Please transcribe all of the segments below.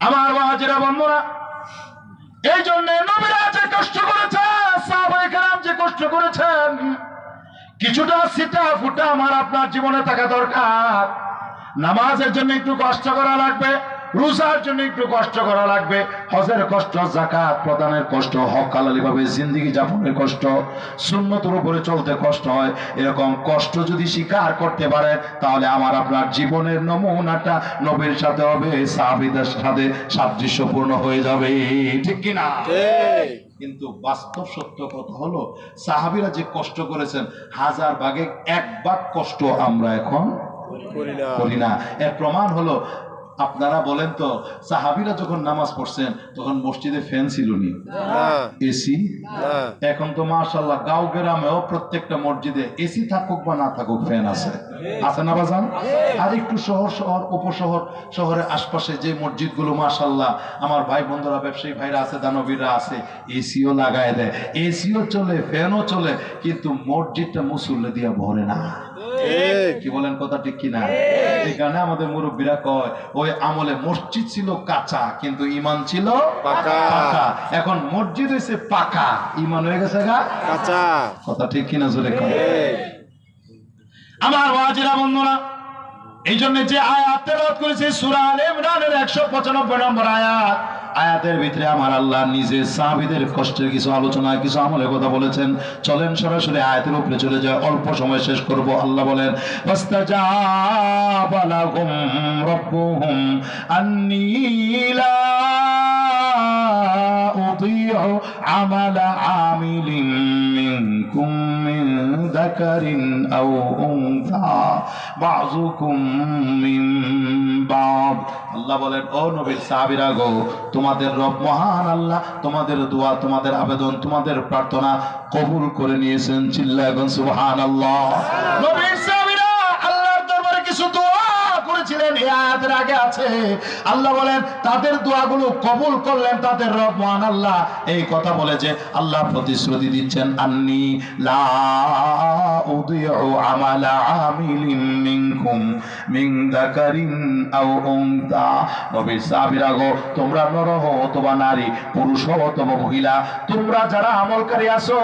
আমার বাহাজিরা বন্ধুরা, এই জন্য নবীরা যে কষ্ট করেছেন সাহাবায়ে কেরাম যে কষ্ট করেছেন, কিছুটা সিটা ফুটা আমার আপনার জীবনে থাকা দরকার। নামাজের জন্য একটু কষ্ট করা লাগবে। রোজার জন্য একটু কষ্ট করা লাগবে। হজের কষ্ট জাকাত প্রদানের কষ্ট হক হালালি ভাবে জিন্দিগি যাপনের কষ্ট সুন্নতের উপরে চলতে কষ্ট হয়। এরকম কষ্ট যদি স্বীকার করতে পারে তাহলে আমার আপনার জীবনের নমুনাটা নবীর সাথে হবে সাহাবিদের সাথে সাদৃশ্যপূর্ণ হয়ে যাবে। ঠিক কিনা? কিন্তু বাস্তব সত্য কথা হলো সাহাবিরা যে কষ্ট করেছেন হাজার ভাগে এক ভাগ কষ্ট আমরা এখন করি না। এর প্রমাণ হলো আপনারা বলেন তো সাহাবিরা যখন নামাজ পড়ছেন তখন মসজিদে ফ্যান ছিল নি? এসি? এখন তো মাশাল্লাহ গাঁও গ্রামেও প্রত্যেকটা মসজিদে এসি থাকুক বা না থাকুক ফ্যান আছে। আছে না বাজান? আর একটু শহর শহর উপশহর শহরের আশপাশে যে মসজিদগুলো মাশাল্লাহ আমার ভাই বন্ধুরা ব্যবসায়ী ভাইরা আছে দানবীরা আছে এসিও লাগায় দেয়। এসিও চলে ফ্যানও চলে কিন্তু মসজিদটা মুসল্লি দিয়া ভরে না। কি বলেন কথা ঠিক কিনা? এখানে আমাদের মুরব্বীরা কয় ওই আমলে মসজিদ ছিল কাঁচা কিন্তু ইমান ছিল পাকা। এখন মসজিদ হয়েছে পাকা ইমান হয়ে গেছে গা? কাঁচা। কথা ঠিক কিনা জোরে আমার ওয়াজিরা বন্ধুরা এই জন্য যে আয়াত করেছে সুরাল ইমরানের একশো পঁচানব্বই নম্বর আয়াত, আয়াতের ভিতরে আমার আল্লাহ নিজে সাহাবীদের কষ্টের কিছু আলোচনা কিছু আমলের কথা বলেছেন। চলেন সরাসরি আয়াতের উপরে চলে যায় অল্প সময় শেষ করব। আল্লাহ বলেন আমালা আমিলিন মিনকুম। ذكر أو أنثى بعضكم من بعض আল্লাহ বলেন ও নবীর সাহাবীরা গো তোমাদের রব মহান আল্লাহ তোমাদের দোয়া তোমাদের আবেদন তোমাদের প্রার্থনা কবুল করে নিয়েছেন চিল্লা এখন সুবহানাল্লাহ নবীর করেছিলেন এই আয়াতের আগে আছে। আল্লাহ বলেন, তাদের দোয়াগুলো কবুল করলেন তাদের রব, মহান আল্লাহ। এই কথা বলে যে আল্লাহ প্রতিশ্রুতি দিচ্ছেন, আন্নি লা উদিউ মিনকুম মিন যাকারিন আও উনসা। নবীর সাহাবীরা গো তোমরা নর হও অথবা নারী, পুরুষ হও অথবা মহিলা, তোমরা যারা আমলকারী আছো,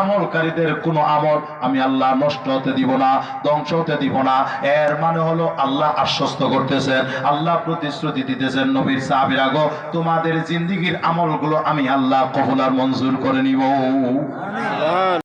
আমলকারীদের কোনো আমল আমি আল্লাহ নষ্ট হতে দিব না, ধ্বংস হতে দিব না। এর মানে হলো আল্লাহ আশ্বস্ত করতেছেন, আল্লাহ প্রতিশ্রুতি দিতেছেন নবীর সাহাবীরা, গো, তোমাদের জিন্দিগির আমলগুলো আমি আল্লাহ কবুলার মঞ্জুর করে নিব।